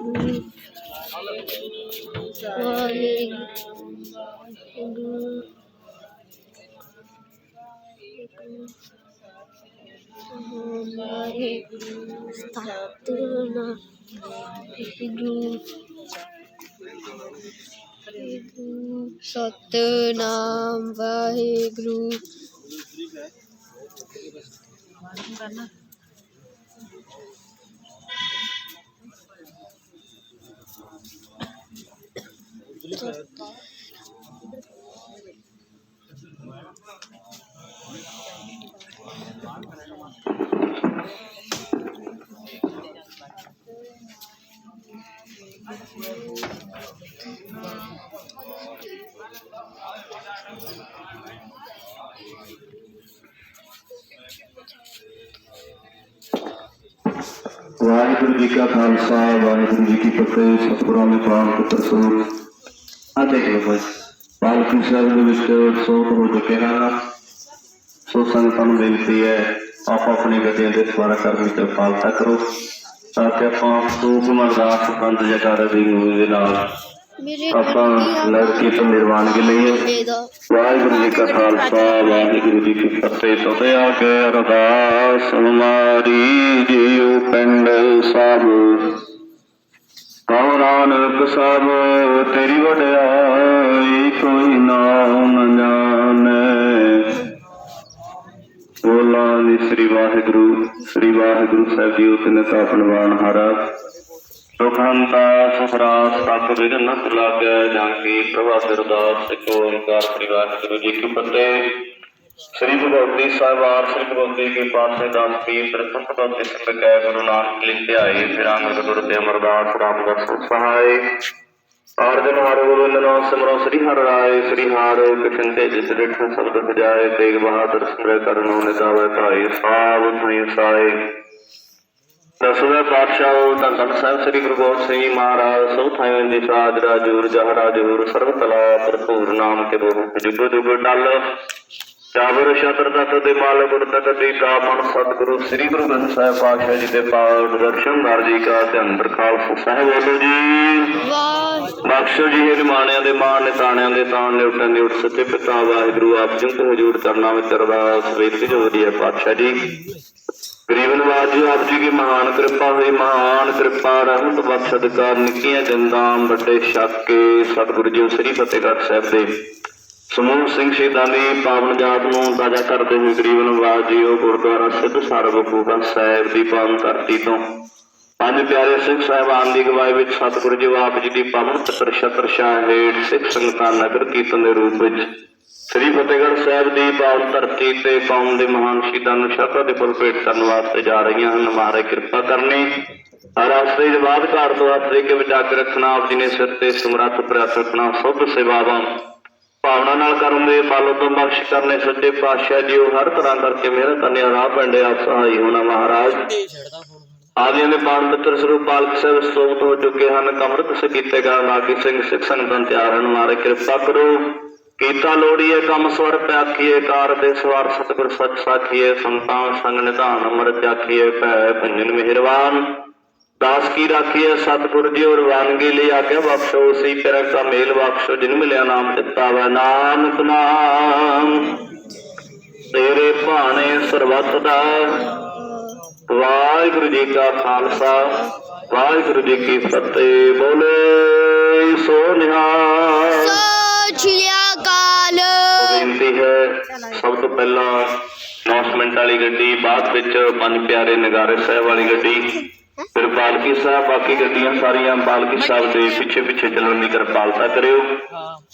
Satnam Vaheguru Satnam Vaheguru Satnam Vaheguru Waheguru ji ਕਾ ਖਾਲਸਾ ਵਾਹਿਗੁਰੂ ਜੀ ਕੀ ਫਤਿਹ ਸਤਿਗੁਰਾਂ ਦੇ ਪਾਵਨ ਪੁੱਤਰ ਸੋ ਅਤੇ ਪਾਲਕੀ ਸਾਹਿਬ ਦੇ ਵਿੱਚ ਸੋਤ ਹੋ ਚੁੱਕੇ ਹਨ ਸੋ ਸੰਗਤਾਂ ਨੂੰ ਬੇਨਤੀ ਹੈ ਆਪ ਆਪਣੀ ਗੱਡੀਆਂ ਦੇ ਸਵਾਰ ਕਰਨ ਦੀ ਕਿਰਪਾਲਤਾ ਕਰੋ ਤਾਂ ਕਿ ਆਪਾਂ ਸੂਖ ਮਰਦਾਸ ਬੰਦ ਜਕਾਰੇ ਦੀ ਮੂਵੀ ਦੇ ਨਾਲ ਆਪਾਂ ਲੜਕੀ ਤੋਂ ਨਿਰਵਾਣ ਕੇ ਲਈਏ ਵਾਹਿਗੁਰੂ ਜੀ ਕਾ ਖਾਲਸਾ ਵਾਹਿਗੁਰੂ ਜੀ ਕੀ ਫਤਿਹ ਸੋਤੇ ਆ ਕੇ ਅਰਦਾਸ ਹਮਾਰੀ ਜੀਉ ਪਿੰਡ ਸਭ ਨਾਨਕ ਸਭ, ਤੇਰੀ ਵਡਿਆਈ ਕੋਈ ਨਾਮ ਨ ਜਾਣੈ। ਬੋਲਾਂ ਦੀ ਸ੍ਰੀ ਵਾਹਿਗੁਰੂ ਸ੍ਰੀ ਵਾਹਿਗੁਰੂ ਸਾਹਿਬ ਜੀ ਉਤਨੇ ਤਾਂ ਆਪਣਵਾਨ ਹਾਰਾ। ਸੁਖੰਤਾ ਸੁਖਰਾਸ ਤਤ ਵਿਗਨ ਲਾਗੈ ਜਾਂਕੀ ਪ੍ਰਭਾ ਅਰਦਾਸ ਇੱਕ ਓੰਕਾਰ ਸ੍ਰੀ ਵਾਹਿਗੁਰੂ ਜੀ ਕੀ ਫਤਿਹ। ਸ੍ਰੀ ਭਗਵਤੀ ਸਾਹਿਬਾਨ ਸ੍ਰੀ ਭਗਵਤੀ ਕੇ ਪਾਸੇ ਦਾਸ ਪੀਰ ਪ੍ਰਥਮ ਭਗਵਤੀ ਸਿੰਘ ਕੈ ਗੁਰੂ ਨਾਨਕ ਲਿਖੇ ਆਏ ਫਿਰ ਅੰਗਦ ਗੁਰੂ ਤੇ ਅਮਰਦਾਸ ਰਾਮਦਾਸ ਸਹਾਇ ਅਰਜਨ ਹਰਿ ਗੋਬਿੰਦ ਨਾਮ ਸਿਮਰੋ ਸ੍ਰੀ ਹਰਿ ਰਾਏ, ਸ੍ਰੀ ਹਰਿ ਕ੍ਰਿਸ਼ਨ ਤੇ ਜਿਸ ਰਿਠ ਸ਼ਬਦ ਸਜਾਏ ਤੇਗ ਬਹਾਦਰ ਸਿਮਰੈ ਕਰਨੋ ਨਿਦਾਵੇ ਭਾਈ ਸਾਬ ਥਈ ਸਾਏ। ਦਸਵੇਂ ਪਾਤਸ਼ਾਹ ਧੰਨ ਧੰਨ ਸਾਹਿਬ ਸ੍ਰੀ ਗੁਰੂ ਗੋਬਿੰਦ ਸਿੰਘ ਜੀ ਮਹਾਰਾਜ ਸਭ ਥਾਈਂ ਦੀ ਸਾਜ ਰਾਜੂਰ ਜਹਰਾ ਜੂਰ ਸਰਬ ਤਲਾ ਭਰਪੂਰ ਨਾਮ ਕੇ ਬੋਲ ਜੁਗ ਜੁਗ ਟਲ ਚਾਵਰ ਸ਼ਤਰ ਤਤ ਦੇ ਮਾਲ ਗੁਰ ਤਕ ਦੀ ਕਾਮਣ ਸਤਿਗੁਰੂ ਸ੍ਰੀ ਗੁਰੂ ਗ੍ਰੰਥ ਸਾਹਿਬ ਪਾਤਸ਼ਾਹ ਜੀ ਦੇ ਪਾਵਨ ਦਰਸ਼ਨ ਦਰ ਜੀ ਕਾ ਧਿਆਨ ਖਾਲਸਾ ਸਾਹਿਬ ਬੋਲੋ ਜੀ। ਬਖਸ਼ੋ ਜੀ ਇਹ ਨਿਮਾਣਿਆਂ ਦੇ ਮਾਣ ਨਿਤਾਣਿਆਂ ਦੇ ਤਾਣ ਨਿਉਟਣ ਦੇ ਉੱਠ ਸੱਚੇ ਪਿਤਾ ਵਾਹਿਗੁਰੂ ਆਪ ਜੀ ਤੋਂ ਹਜੂਰ ਕਰਨਾ ਵਿੱਚ ਅਰਦਾਸ ਬੇਨਤੀ ਜੋ ਵਧੀਆ ਪਾਤਸ਼ਾਹ ਜੀ। ਗਰੀਬ ਨਵਾਜ ਜੀ ਆਪ ਜੀ ਦੀ ਮਹਾਨ ਕਿਰਪਾ ਹੋਈ ਮਹਾਨ ਕਿਰਪਾ ਰਹਿਮਤ ਬਖਸ਼ਦ ਕਰ ਨਿੱਕੀਆਂ ਜੰਦਾਂ ਵੱਡੇ ਛਾਕੇ ਸਤਿਗੁਰੂ ਜੀ ਸ੍ਰੀ ਫਤਿਹਗੜ੍ਹ ਸਾਹਿਬ ਦੇ ਸਮੂਹ ਸਿੰਘ ਸ਼ਹੀਦਾਂ ਦੀ ਪਾਵਨ ਜਾਤ ਨੂੰ ਤਾਜ਼ਾ ਕਰਦੇ ਹੋਏ ਗਰੀਬ ਨਵਾਜ ਜੀ ਗੁਰਦੁਆਰਾ ਸਿੱਧ ਸਰਬ ਖੂਬਾ ਸਾਹਿਬ ਦੀ ਪਾਵਨ ਧਰਤੀ ਤੋਂ। ਪੰਜ ਪਿਆਰੇ ਸਿੱਖ ਸਾਹਿਬਾਨ ਦੀ ਗਵਾਹੀ ਵਿੱਚ ਸਤਿਗੁਰੂ ਜੀ ਆਪ ਜੀ ਦੀ ਪਾਵਨ ਪੱਤਰ ਛਤਰ ਸ਼ਾਹ ਹੇਠ ਸਿੱਖ ਸੰਗਤਾਂ ਨਗਰ ਕੀਰਤਨ ਦੇ ਰੂਪ ਵਿੱਚ ਸ੍ਰੀ ਫਤਿਹਗੜ੍ਹ ਸਾਹਿਬ ਦੀ ਪਾਵਨ ਧਰਤੀ ਤੇ ਕੌਮ ਦੇ ਮਹਾਨ ਸ਼ਹੀਦਾਂ ਨੂੰ ਸ਼ਰਧਾ ਦੇ ਫੁੱਲ ਭੇਟ ਕਰਨ ਵਾਸਤੇ ਜਾ ਰਹੀਆਂ ਹਨ। ਮਹਾਰਾਜ ਕਿਰਪਾ ਕਰਨੀ। ਰਸਤੇ ਦੇ ਬਾਅਦ ਘਰ ਤੋਂ ਹੱਥ ਕੇ ਬਚਾ ਰੱਖਣਾ, ਆਪ ਜੀ ਨੇ ਸਿਰ ਤੇ ਸਮਰੱਥ ਪ੍ਰਯਾਸ ਸੁਭ ਸੇਵਾਵਾਂ ਭਾਵਨਾ ਨਾਲ ਕਰਨ ਦੇ, ਫਲ ਉਤਮ ਬਖਸ਼ ਕਰਨੇ ਸੱਚੇ ਪਾਤਸ਼ਾਹ ਜੀ ਹਰ ਤਰ੍ਹਾਂ ਕਰਕੇ ਮਿਹਰ ਕਰਨੇ ਰਾਹ ਪੈਂਦੇ ਆਪ ਸਹਾਈ ਹੋਣਾ ਮਹਾਰਾਜ। ਆਦੀਆਂ ਦੇ ਬਾਣ ਮਿੱਤਰ ਸਰੂਪ ਪਾਲਕ ਸਾਹਿਬ ਸਤੋਤ ਹੋ ਚੁੱਕੇ ਹਨ। ਕਮਰਤ ਸੇ ਕੀਤੇ ਗਾ ਨਾਗੀ ਸਿੰਘ ਸਿੱਖ ਸੰਗਤਾਂ ਤਿਆਰ ਹਨ। ਮਾਰੇ ਕਿਰਪਾ ਕਰੋ। ਕੀਤਾ ਲੋੜੀਏ ਕੰਮ ਸਵਰ ਪਿਆਖੀਏ ਕਾਰ ਦੇ ਸਵਾਰ ਸਤਿਗੁਰ ਸੱਚ ਸਾਖੀਏ ਸੰਤਾਂ ਸੰਗ ਨਿਧਾਨ ਅਮਰ ਜਾਖੀਏ ਭੈ ਭੰਜਨ ਮਿਹਰਬਾਨ ਦਾਸ ਕੀ ਰਾਖੀਏ ਸਤਿਗੁਰ ਜੀ ਔਰ ਵਾਨਗੀ ਲਈ ਆਕੇ ਬਖਸ਼ੋ। ਉਸੀ ਤਰ੍ਹਾਂ ਕਾ ਮੇਲ ਬਖਸ਼ੋ ਜਿਨ ਮਿਲਿਆ ਨਾਮ ਦਿੱਤਾ ਵਾ। ਨਾਨਕ ਨਾਮ ਤੇਰੇ ਭਾਣੇ ਸਰਬੱਤ ਦਾ। ਵਾਹਿਗੁਰੂ ਜੀ ਕਾ ਖਾਲਸਾ ਵਾਹਿਗੁਰੂ ਜੀ ਕੀ ਫਤਿਹ। ਬੋਲੇ ਸੋ ਨਿਹਾਲ। ਅਕਾਲ। ਬੇਨਤੀ ਹੈ ਸਭ ਤੋਂ ਪਹਿਲਾਂ ਅਨਾਉਂਸਮੈਂਟ ਵਾਲੀ ਗੱਡੀ ਬਾਅਦ ਵਿੱਚ ਪੰਜ ਪਿਆਰੇ ਨਗਾਰੇ ਸਾਹਿਬ ਵਾਲੀ ਗੱਡੀ। ਫਿਰ ਪਾਲਕੀ ਸਾਹਿਬ ਬਾਕੀ ਗੱਡੀਆਂ ਸਾਰੀਆਂ ਪਾਲਕੀ ਸਾਹਿਬ ਦੇ ਪਿੱਛੇ ਪਿੱਛੇ ਚੱਲਣ ਦੀ ਕਿਰਪਾਲਤਾ ਕਰਿਓ।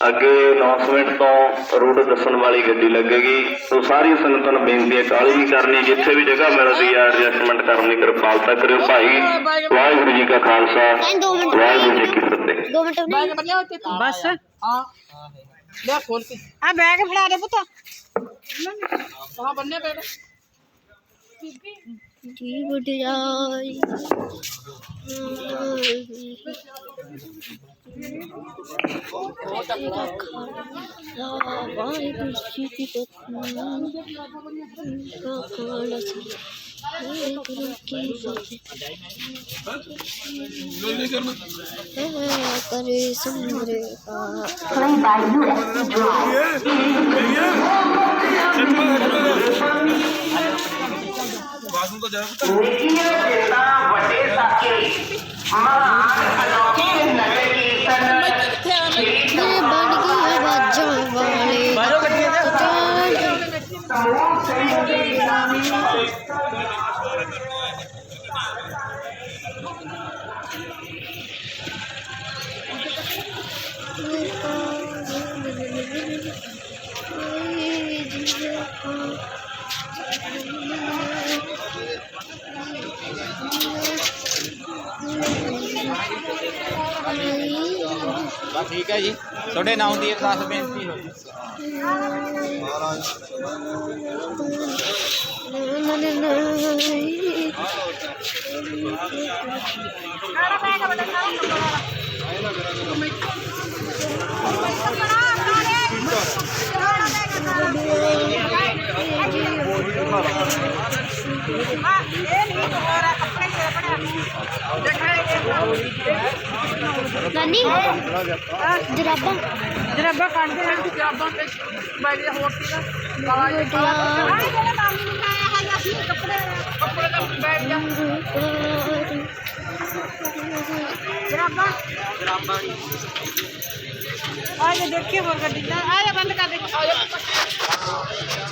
ਅੱਗੇ ਅਨਾਉਂਸਮੈਂਟ ਤੋਂ ਰੂਟ ਦੱਸਣ ਵਾਲੀ ਗੱਡੀ ਲੱਗੇਗੀ। ਸੋ ਸਾਰੀ ਸੰਗਤਾਂ ਨੂੰ ਬੇਨਤੀ ਹੈ ਕਾਲੀ ਨਹੀਂ ਕਰਨੀ ਜਿੱਥੇ ਵੀ ਜਗ੍ਹਾ ਮਿਲਦੀ ਹੈ ਐਡਜਸਟਮੈਂਟ ਕਰਨ ਦੀ ਕਿਰਪਾਲਤਾ ਕਰਿਓ। ਭਾਈ ਵਾਹਿਗੁਰੂ ਜੀ ਕਾ ਖਾਲਸਾ ਦੋ ਮਿੰਟ। ਵਾਹਿਗੁਰੂ ਜੀ ਕੀ ਫਤਿਹ। ਦੋ ਮਿੰਟ ਨਹੀਂ। ਬਸ। ਹਾਂ। ਲੈ ਖੋਲ ਕੇ। ਆ ਬੈਗ ਫੜਾ ਦੇ ਪੁੱਤ। ਕਹਾਂ ਬੰਨੇ ਪਏ ਨੇ? ਜੀ ਬੁਢਾਈ ਵਾਹਿਗੁਰੂ ਜੀ ਕੀ ਫਤਿਹ ਕਾ ਖਾਲਸਾ ਵਾਹਿਗੁਰੂ ਕੀ ਫਤਿਹ ਕਰੇ ਸੁਮਰੇ ਆ ਮੇਰੇ ਬਣ ਵਾਲੇ। ਬਾਜੋ ਬਸ ਠੀਕ ਹੈ ਜੀ। ਤੁਹਾਡੇ ਨਾਮ ਦੀ ਖਾਸ ਬੇਨਤੀ ਹੋ ਨਾਨੀ ਜਰਾਬਾਂ। ਜਰਾਬਾਂ ਕੱਢ ਦੇ ਨਾ ਜਰਾਬਾਂ ਤੇ ਬਾਈ ਦੇ ਹੋਰ ਸੀਗਾ ਕਾਲਾ ਜਿਹਾ ਕਾਲਾ ਜਿਹੜਾ ਮਾਮੀ ਨੂੰ ਲਾਇਆ ਹੈ ਅਸੀਂ ਕੱਪੜੇ ਕੱਪੜੇ ਦਾ ਬੈਗ ਜਾਂ ਜਰਾਬਾਂ? ਜਰਾਬਾਂ ਆ ਜਾ ਦੇਖੀਏ ਹੋਰ ਗੱਡੀ ਆ ਜਾ ਬੰਦ ਕਰ ਦੇ। ਆ ਜਾ।